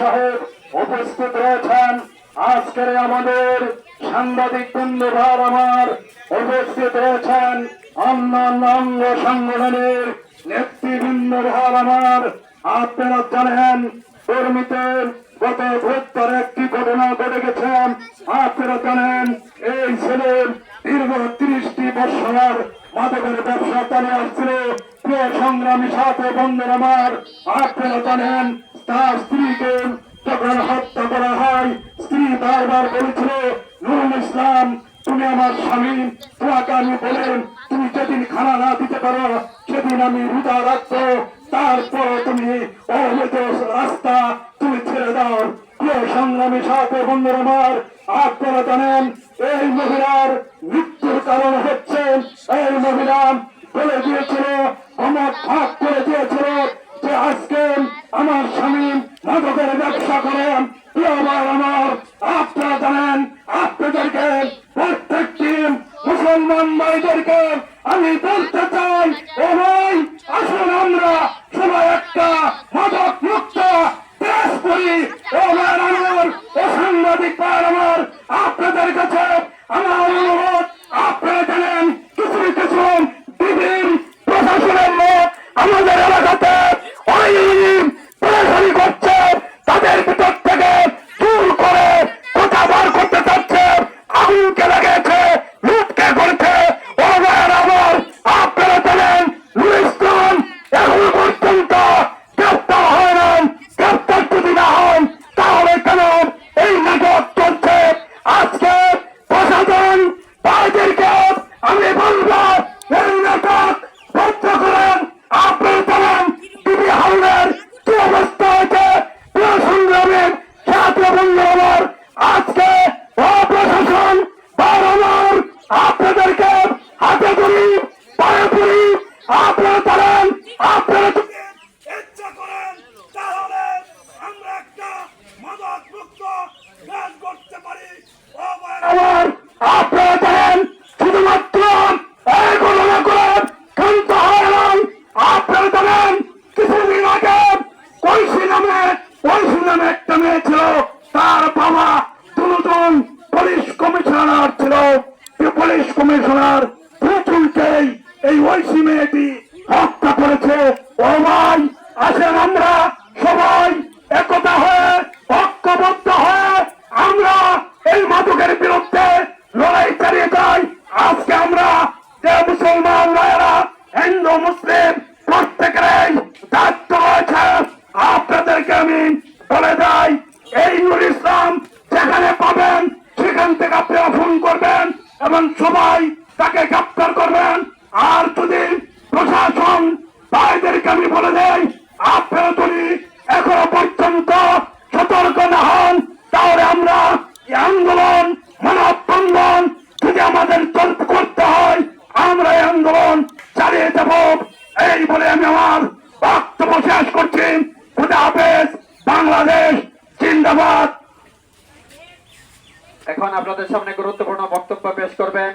সাহেব উপস্থিত রয়েছেন। আজকের আমাদের সাংবাদিক বন্ধুভার আমার উপস্থিত রয়েছেন। অন্যান্য অঙ্গ সংগঠনের নেতৃবৃন্দ ভার আমার আপনারা জানেন কর্মীদের গত বৃহত্তর একটি ঘটনা ঘটে গেছে। আপনারা জানেন, এই ছেলের দীর্ঘ ত্রিশটি বৎসর মাদকের ব্যবসা চালিয়ে আসছিল। প্রিয় সংগ্রামী সাথে বন্ধুর আমার, আপনারা জানেন, তার স্ত্রীকে যখন হত্যা করা হয়, স্ত্রী বারবার বলেছিল, নুরুল ইসলাম, তুমি আমার স্বামী, তোমাকে আমি বলেন, তুমি যেদিন খানা না দিতে পারো, সেদিন আমি রোজা রাখব তারপর তুমি অবৈধ রাস্তা তুমি ছেড়ে দাও। প্রিয় সংগ্রামী সাথে বন্ধুর আমার, আপনারা জানেন, এই মহিলার মৃত্যুর কারণ হচ্ছে, এই মহিলা বলে দিয়েছিল, আমার ভাগ করে দিয়েছিল যে আজকে আমার স্বামী মাদকের ব্যবসা করেন। ভাই আমার, আপনারা জানেন আপনাদেরকে প্রত্যেকটি মুসলমান ভাইদেরকে আমি বলতে চাই ও ভাই আসুন আমরা সবাই একটা মাদক মুক্ত দেশ করি ও ভাই আমার ও সাংবাদিক ভাই আমার আপনাদের কাছে আমার অনুরোধ আপনারা জানেন কিছু কিছু বিভিন্ন প্রশাসনের লোক আমাদের এলাকাতে অনেক পরেশানি করছে তাদের ভিতর থেকে দূর করে কথা বার করতে চাচ্ছে আগুনকে লাগিয়েছে লুটকে করছে ও ভাইয়ের আমার আপনারা জানেন নুর ইসলাম এখনও পর্যন্ত গ্রেপ্তার হয় না গ্রেপ্তার যদি না হন তাহলে কেন এই নাটক চলছে আজকে প্রশাসন ভাইদেরকে আমি বলব এই নাটক বন্ধ করেন আপনারা জানেন বিবি হারুনের কি অবস্থা হয়েছে প্রিয় সংগ্রামের ছাত্র বন্ধু আমার আজকে অপ্রশাসন বারবার আপনাদেরকে হাতে করি পায়ে করি আপনারা জানেন আপনারা যদি ইচ্ছা করেন তাহলে আমরা একটা মাদক মুক্ত দেশ করতে পারি ও ভাইয়েরা আমার আপনারা জানেন শুধুমাত্র এই ঘটনা করেন ক্ষান্ত হয় নাই আপনারা জানেন কিছুদিন আগে ঐশী নামে ঐশী নামে একটা মেয়ে ছিল তার বাবা দুজন পুলিশ কমিশনার ছিল এই পুলিশ কমিশনার দুজনকেই এই ঐশী মেয়েটি হত্যা করেছে। ও ভাই, আসেন আমরা সবাই একতা হয়ে, ঐক্যবদ্ধ হয়ে আমরা এই মাদকের বিরুদ্ধে লড়াই চালিয়ে যাই। আজকে আমরা যে মুসলমান ভাইয়েরা, হিন্দু, মুসলিম প্রত্যেকেরই দায়িত্ব রয়েছে। আপনাদেরকে আমি আমি বলে দেই, আপনারা যদি এখনও পর্যন্ত সতর্ক না হন, তাহলে আমরা এই আন্দোলন মানববন্ধন যদি আমাদের করতে হয়, আমরা এই আন্দোলন চালিয়ে যাব। এই বলে আমি আমার বক্তব্য শেষ করছি। খুদা হাফেজ, বাংলাদেশ জিন্দাবাদ। এখন আপনাদের সামনে গুরুত্বপূর্ণ বক্তব্য পেশ করবেন।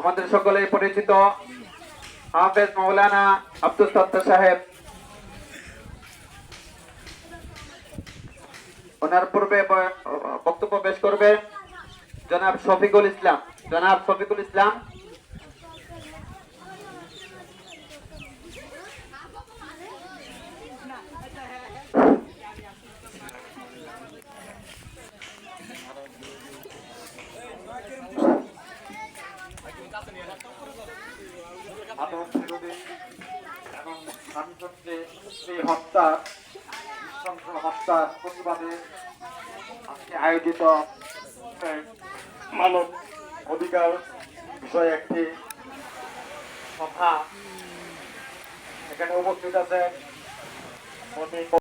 আমাদের সকলেই পরিচিত। হাফেজ মৌলানা আব্দুল সত্তার সাহেব। ওনার পূর্বে বক্তব্য পেশ করবেন জনাব শফিকুল ইসলাম। জনাব শফিকুল ইসলাম মাদক বিরোধী এবং শান্তিতে সেই হত্যা প্রতিবাদে আয়োজিত মানব অধিকার বিষয়ে একটি সভা। এখানে উপস্থিত আছে